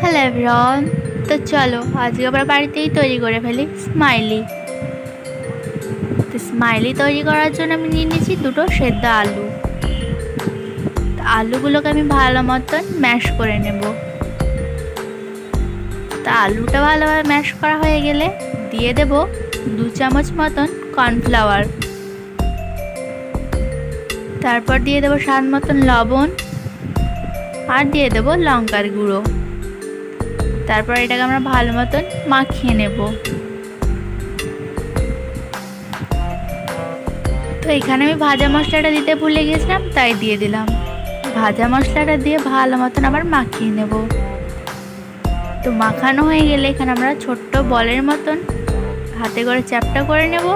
Hello everyone তো চলো, আজকে আমরা বাড়িতেই তৈরি করে ফেলি স্মাইলি তো স্মাইলি তৈরি করার জন্য আমি নিয়ে নিয়েছি দুটো সেদ্ধ আলু। আলুগুলোকে আমি ভালো মতন ম্যাশ করে নেব। তা আলুটা ভালোভাবে ম্যাশ করা হয়ে গেলে দিয়ে দেব দু চামচ মতন কর্নফ্লাওয়ার তারপর দিয়ে দেবো স্বাদ মতন লবণ। আর দিয়ে দেবো লঙ্কার গুঁড়ো। তারপর এটাকে আমরা ভালো মতন মাখিয়ে নেব। তো এখানে আমি ভাজা মশলাটা দিতে ভুলে গেছিলাম, তাই দিয়ে দিলাম। ভাজা মশলাটা দিয়ে ভালো মতন আবার মাখিয়ে নেব। তো মাখানো হয়ে গেলে এখানে আমরা ছোট্ট বলের মতন হাতে করে চ্যাপটা করে নেব।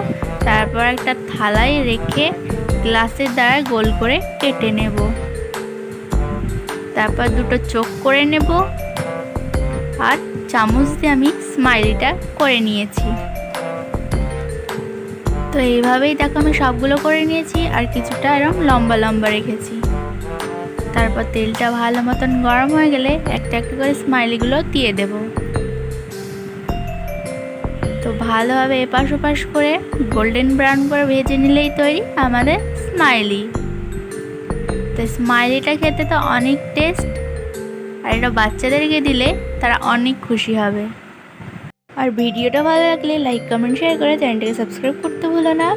তারপর একটা থালায় রেখে গ্লাসের দ্বারা গোল করে কেটে নেব। তারপর দুটো চোখ করে নেব। আর চামচ দিয়ে আমি স্মাইলিটা করে নিয়েছি। তো এইভাবেই দেখো আমি সবগুলো করে নিয়েছি আর কিছুটা এরকম লম্বা লম্বা রেখেছি। তারপর তেলটা ভালো মতন গরম হয়ে গেলে একটা একটা করে স্মাইলিগুলো দিয়ে দেব। তো ভালোভাবে এপাশ ওপাশ করে গোল্ডেন ব্রাউন করে ভেজে নিলেই তৈরি আমাদের স্মাইলি তো স্মাইলিটা খেতে তো অনেক টেস্ট আর এটা বাচ্চাদেরকে দিলে তারা অনেক খুশি হবে। আর ভিডিওটা ভালো লাগলে লাইক কমেন্ট শেয়ার করে চ্যানেলটাকে সাবস্ক্রাইব করতে ভুলো না।